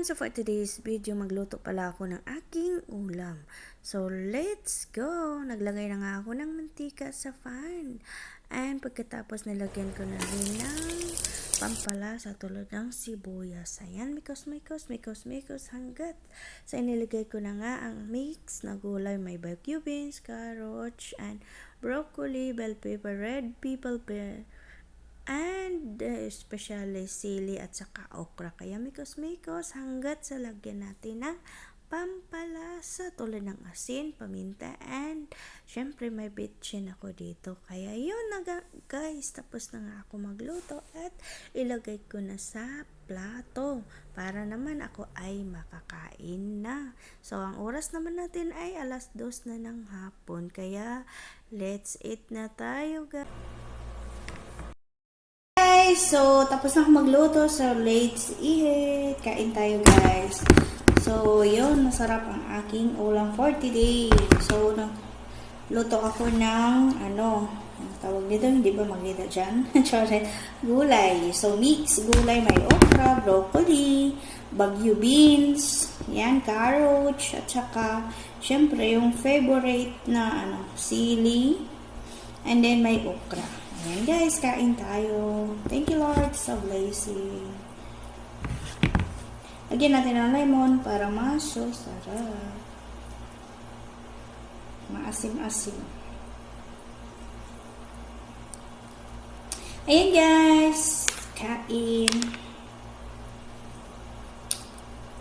everyone! So for today's video, magluto pala ako ng aking ulam. So let's go! Naglagay na nga ako ng mantika sa fan. And pagkatapos nilagyan ko na rin ng pampalasa tulad ng sibuyas. Ayan, mikos, mikos, mikos, mikos, hanggat. So inilagay ko na nga ang mix na gulay. May barbecue beans, carrots, and broccoli, bell pepper, red people pepper, and uh, especially sili at saka okra. Kaya mikos-mikos hanggat sa lagyan natin ng pampalasa tulad ng asin, paminta, and syempre may bitchin ako dito. Kaya yun na guys, tapos na nga ako magluto at ilagay ko na sa plato para naman ako ay makakain na. So, ang oras naman natin ay alas dos na ng hapon. Kaya, let's eat na tayo guys. Guys, so tapos na ako magluto. So, let's eat. Kain tayo, guys. So, yun. Masarap ang aking ulam for today. So, luto ako ng, ano, tawag dito, hindi ba magkita dyan? Sorry. Gulay. So, mix gulay. May okra, broccoli, bagyo beans, yan, carrots, at saka, syempre, yung favorite na, ano, sili, and then may okra. Ayan guys, kain tayo. Thank you Lord sa blessing. Lagyan natin ng lemon para maso. Sarap. Maasim-asim. Ayan guys. Kain.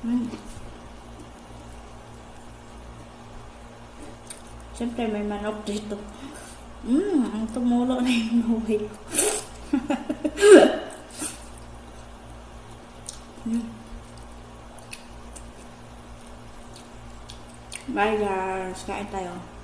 Mm. Siyempre may manok dito. Mmm, ang tumulo na yung nuwi ko. Bye guys, kain tayo.